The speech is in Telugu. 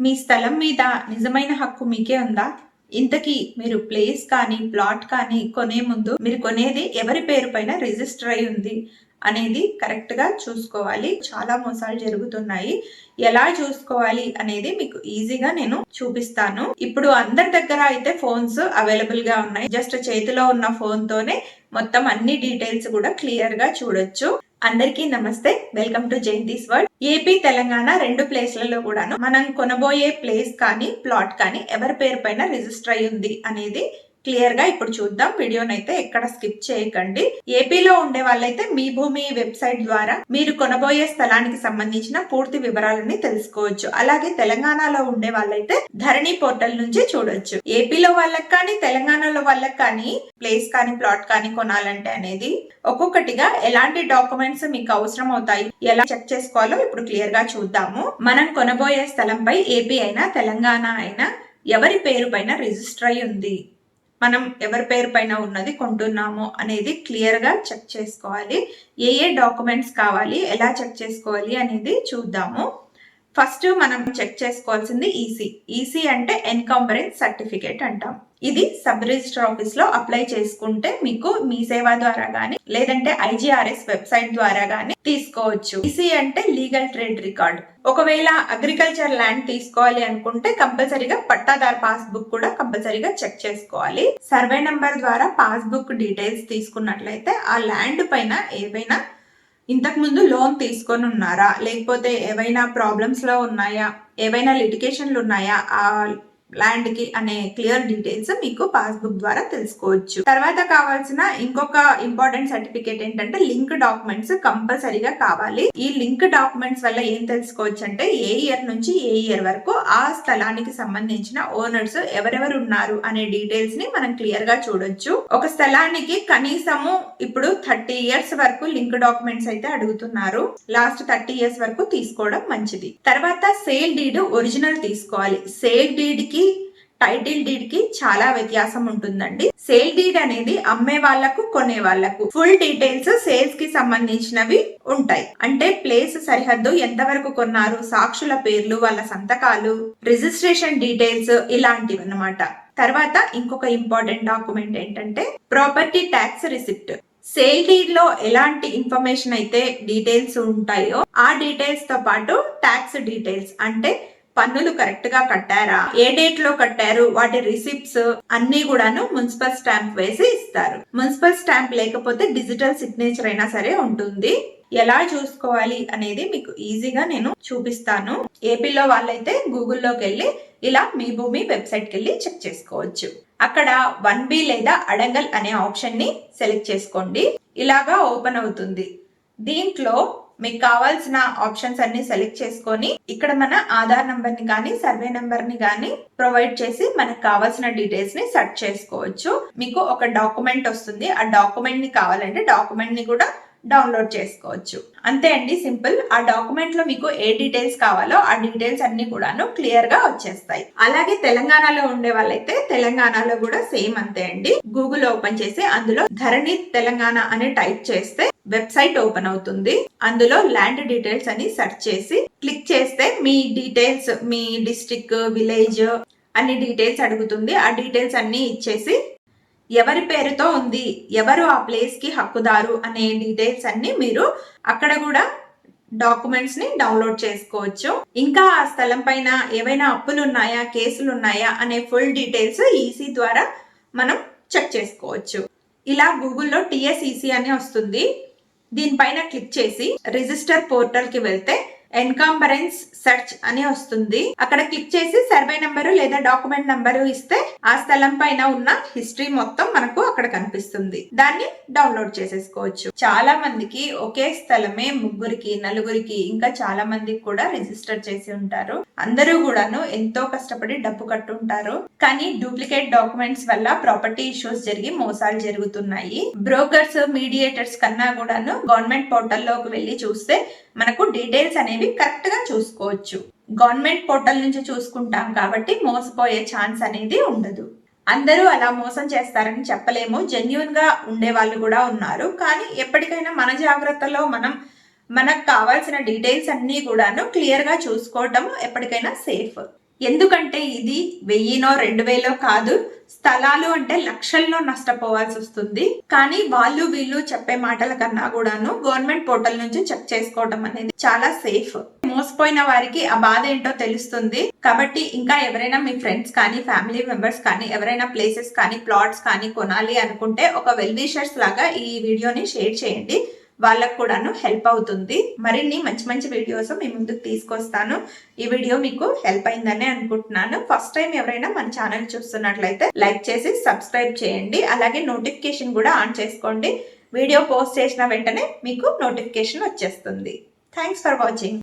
మీ స్థలం మీద నిజమైన హక్కు మీకే ఉందా? ఇంతకీ మీరు ప్లేస్ కానీ ప్లాట్ కానీ కొనే ముందు మీరు కొనేది ఎవరి పేరు పైన రిజిస్టర్ అయి ఉంది అనేది కరెక్ట్గా చూసుకోవాలి. చాలా మోసాలు జరుగుతున్నాయి. ఎలా చూసుకోవాలి అనేది మీకు ఈజీగా నేను చూపిస్తాను. ఇప్పుడు అందరి దగ్గర అయితే ఫోన్స్ అవైలబుల్గా ఉన్నాయి. జస్ట్ చేతిలో ఉన్న ఫోన్ తోనే మొత్తం అన్ని డీటెయిల్స్ కూడా క్లియర్గా చూడొచ్చు. అందరికీ నమస్తే. Welcome to Jayanthi's word AP Telangana రెండు ప్లేస్లలో కూడాను మనం కొనబోయే ప్లేస్ కానీ ప్లాట్ కానీ ఎవరి పేరు పైన రిజిస్టర్ అయ్యింది అనేది క్లియర్గా ఇప్పుడు చూద్దాం. వీడియోనైతే ఎక్కడ స్కిప్ చేయకండి. ఏపీలో ఉండే వాళ్ళైతే మీ భూమి వెబ్సైట్ ద్వారా మీరు కొనబోయే స్థలానికి సంబంధించిన పూర్తి వివరాలని తెలుసుకోవచ్చు. అలాగే తెలంగాణలో ఉండే వాళ్ళైతే ధరణి పోర్టల్ నుంచి చూడొచ్చు. ఏపీలో వాళ్ళకి కానీ తెలంగాణలో వాళ్ళకి కానీ ప్లేస్ కానీ ప్లాట్ కానీ కొనాలంటే అనేది ఒక్కొక్కటిగా ఎలాంటి డాక్యుమెంట్స్ మీకు అవసరం అవుతాయి ఎలా చెక్ చేసుకోవాలో ఇప్పుడు క్లియర్గా చూద్దాము. మనం కొనబోయే స్థలంపై ఏపీ అయినా తెలంగాణ అయినా ఎవరి పేరు పైన రిజిస్టర్ అయి ఉంది? మనం ఎవరి పేరు పైన ఉన్నది కొంటున్నాము అనేది క్లియర్గా చెక్ చేసుకోవాలి. ఏ ఏ డాక్యుమెంట్స్ కావాలి ఎలా చెక్ చేసుకోవాలి అనేది చూద్దాము. ఫస్ట్ మనం చెక్ చేసుకోవాల్సింది ఈసీ ఈసీ అంటే ఎన్కంబరెన్స్ సర్టిఫికేట్ అంటాం. ఇది సబ్ రిజిస్టర్ ఆఫీస్లో అప్లై చేసుకుంటే మీకు మీ సేవ ద్వారా గానీ లేదంటే ఐజీఆర్ఎస్ వెబ్సైట్ ద్వారా గానీ తీసుకోవచ్చు. ఈసీ అంటే లీగల్ ట్రేడ్ రికార్డ్. ఒకవేళ అగ్రికల్చర్ ల్యాండ్ తీసుకోవాలి అనుకుంటే కంపల్సరీగా పట్టాదార్ పాస్బుక్ కూడా కంపల్సరీగా చెక్ చేసుకోవాలి. సర్వే నంబర్ ద్వారా పాస్బుక్ డీటెయిల్స్ తీసుకున్నట్లయితే ఆ ల్యాండ్ పైన ఏవైనా ఇంతకు ముందు లోన్ తీసుకొని ఉన్నారా? లేకపోతే ఏవైనా ప్రాబ్లమ్స్లో ఉన్నాయా? ఏవైనా లిటికేషన్లు ఉన్నాయా? ఆ ల్యాండ్కి అనే క్లియర్ డీటెయిల్స్ మీకు పాస్బుక్ ద్వారా తెలుసుకోవచ్చు. తర్వాత కావాల్సిన ఇంకొక ఇంపార్టెంట్ సర్టిఫికేట్ ఏంటంటే లింక్ డాక్యుమెంట్స్ కంపల్సరీగా కావాలి. ఈ లింక్ డాక్యుమెంట్స్ వల్ల ఏం తెలుసుకోవచ్చు అంటే ఏ ఇయర్ నుంచి ఏ ఇయర్ వరకు ఆ స్థలానికి సంబంధించిన ఓనర్స్ ఎవరెవరు ఉన్నారు అనే డీటెయిల్స్ని మనం క్లియర్గా చూడొచ్చు. ఒక స్థలానికి కనీసము ఇప్పుడు థర్టీ ఇయర్స్ వరకు లింక్ డాక్యుమెంట్స్ అయితే అడుగుతున్నారు. లాస్ట్ థర్టీ ఇయర్స్ వరకు తీసుకోవడం మంచిది. తర్వాత సేల్ డీడ్ ఒరిజినల్ తీసుకోవాలి. సేల్ డీడ్కి టైటిల్ డీడ్కి చాలా వ్యత్యాసం ఉంటుందండి. సేల్ డీడ్ అనేది అమ్మే వాళ్ళకు కొనే వాళ్ళకు ఫుల్ డీటెయిల్స్ సేల్స్కి సంబంధించినవి ఉంటాయి. అంటే ప్లేస్ సరిహద్దు ఎంతవరకు కొన్నారు సాక్షుల పేర్లు వాళ్ళ సంతకాలు రిజిస్ట్రేషన్ డీటెయిల్స్ ఇలాంటివి అన్నమాట తర్వాత ఇంకొక ఇంపార్టెంట్ డాక్యుమెంట్ ఏంటంటే ప్రాపర్టీ ట్యాక్స్ రిసిప్ట్. సేల్ డీడ్లో ఎలాంటి ఇన్ఫర్మేషన్ అయితే డీటెయిల్స్ ఉంటాయో ఆ డీటెయిల్స్తో పాటు ట్యాక్స్ డీటెయిల్స్. అంటే పన్నులు కరెక్ట్గా కట్టారా? ఏ డేట్లో కట్టారు? వాటి రిసిప్ట్స్ అన్ని కూడాను మున్సిపల్ స్టాంప్ వేసి ఇస్తారు. మున్సిపల్ స్టాంప్ లేకపోతే డిజిటల్ సిగ్నేచర్ అయినా సరే ఉంటుంది. ఎలా చూసుకోవాలి అనేది మీకు ఈజీగా నేను చూపిస్తాను. ఏపీలో వాళ్ళైతే గూగుల్లోకి వెళ్ళి ఇలా మీ భూమి వెబ్సైట్కి వెళ్ళి చెక్ చేసుకోవచ్చు. అక్కడ వన్ బి లేదా అడంగల్ అనే ఆప్షన్ని సెలెక్ట్ చేసుకోండి. ఇలాగా ఓపెన్ అవుతుంది. దీంట్లో మీకు కావాల్సిన ఆప్షన్స్ అన్ని సెలెక్ట్ చేసుకొని ఇక్కడ మన ఆధార్ నంబర్ని కానీ సర్వే నంబర్ని కానీ ప్రొవైడ్ చేసి మనకు కావాల్సిన డీటెయిల్స్ని సెర్చ్ చేసుకోవచ్చు. మీకు ఒక డాక్యుమెంట్ వస్తుంది. ఆ డాక్యుమెంట్ని కావాలంటే డాక్యుమెంట్ని కూడా డౌన్లోడ్ చేసుకోవచ్చు. అంతే అండి సింపుల్ ఆ డాక్యుమెంట్లో మీకు ఏ డీటెయిల్స్ కావాలో ఆ డీటెయిల్స్ అన్ని కూడాను క్లియర్గా వచ్చేస్తాయి. అలాగే తెలంగాణలో ఉండే వాళ్ళైతే తెలంగాణలో కూడా సేమ్ అంతే అండి. గూగుల్ ఓపెన్ చేసి అందులో ధరణి తెలంగాణ అని టైప్ చేస్తే వెబ్సైట్ ఓపెన్ అవుతుంది. అందులో ల్యాండ్ డీటెయిల్స్ అని సెర్చ్ చేసి క్లిక్ చేస్తే మీ డీటెయిల్స్ మీ డిస్ట్రిక్ట్ విలేజ్ అన్ని డీటెయిల్స్ అడుగుతుంది. ఆ డీటెయిల్స్ అన్ని ఇచ్చేసి ఎవరి పేరుతో ఉంది ఎవరు ఆ ప్లేస్కి హక్కుదారు అనే డీటెయిల్స్ అన్ని మీరు అక్కడ కూడా డాక్యుమెంట్స్ని డౌన్లోడ్ చేసుకోవచ్చు. ఇంకా ఆ స్థలం పైన ఏవైనా అప్పులు ఉన్నాయా కేసులు ఉన్నాయా అనే ఫుల్ డీటెయిల్స్ ఈసీ ద్వారా మనం చెక్ చేసుకోవచ్చు. ఇలా గూగుల్లో టిఎస్ఈసి అని వస్తుంది. దీనిపైన క్లిక్ చేసి రిజిస్టర్ పోర్టల్కి వెళ్తే ఎన్కాంబరెన్స్ సెర్చ్ అని వస్తుంది. అక్కడ క్లిక్ చేసి సర్వే నంబరు లేదా డాక్యుమెంట్ నంబరు ఇస్తే ఆ స్థలం పైన ఉన్న హిస్టరీ మొత్తం మనకు అక్కడ కనిపిస్తుంది. దాన్ని డౌన్లోడ్ చేసేసుకోవచ్చు. చాలా మందికి ఒకే స్థలమే ముగ్గురికి నలుగురికి ఇంకా చాలా మందికి కూడా రిజిస్టర్ చేసి ఉంటారు. అందరూ కూడాను ఎంతో కష్టపడి డబ్బు కట్టుంటారు. కానీ డూప్లికేట్ డాక్యుమెంట్స్ వల్ల ప్రాపర్టీ ఇష్యూస్ జరిగి మోసాలు జరుగుతున్నాయి. బ్రోకర్స్ మీడియేటర్స్ కన్నా కూడాను గవర్నమెంట్ పోర్టల్లోకి వెళ్ళి చూస్తే మనకు డీటెయిల్స్ అనేవి కరెక్ట్గా చూసుకోవచ్చు. గవర్నమెంట్ పోర్టల్ నుంచి చూసుకుంటాం కాబట్టి మోసపోయే ఛాన్స్ అనేది ఉండదు. అందరూ అలా మోసం చేస్తారని చెప్పలేము. జెన్యున్గా ఉండే వాళ్ళు కూడా ఉన్నారు. కానీ ఎప్పటికైనా మన జాగ్రత్తలో మనం మనకు కావాల్సిన డీటెయిల్స్ అన్ని కూడాను క్లియర్గా చూసుకోవటం ఎప్పటికైనా సేఫ్. ఎందుకంటే ఇది వెయ్యినో రెండు వేలో కాదు స్థలాలు అంటే లక్షల్లో నష్టపోవాల్సి వస్తుంది. కానీ వాళ్ళు వీళ్ళు చెప్పే మాటల కన్నా కూడాను గవర్నమెంట్ పోర్టల్ నుంచి చెక్ చేసుకోవడం అనేది చాలా సేఫ్. మోసపోయిన వారికి ఆ బాధ ఏంటో తెలుస్తుంది. కాబట్టి ఇంకా ఎవరైనా మీ ఫ్రెండ్స్ కానీ ఫ్యామిలీ మెంబర్స్ కానీ ఎవరైనా ప్లేసెస్ కానీ ప్లాట్స్ కానీ కొనాలి అనుకుంటే ఒక వెల్ విషర్స్ లాగా ఈ వీడియోని షేర్ చేయండి. వాళ్ళకు కూడాను హెల్ప్ అవుతుంది. మరిన్ని మంచి మంచి వీడియోస్ మీ ముందుకు తీసుకొస్తాను. ఈ వీడియో మీకు హెల్ప్ అయిందని అనుకుంటున్నాను. ఫస్ట్ టైం ఎవరైనా మన ఛానల్ చూస్తున్నట్లయితే లైక్ చేసి సబ్స్క్రైబ్ చేయండి. అలాగే నోటిఫికేషన్ కూడా ఆన్ చేసుకోండి. వీడియో పోస్ట్ చేసిన వెంటనే మీకు నోటిఫికేషన్ వచ్చేస్తుంది. Thanks for watching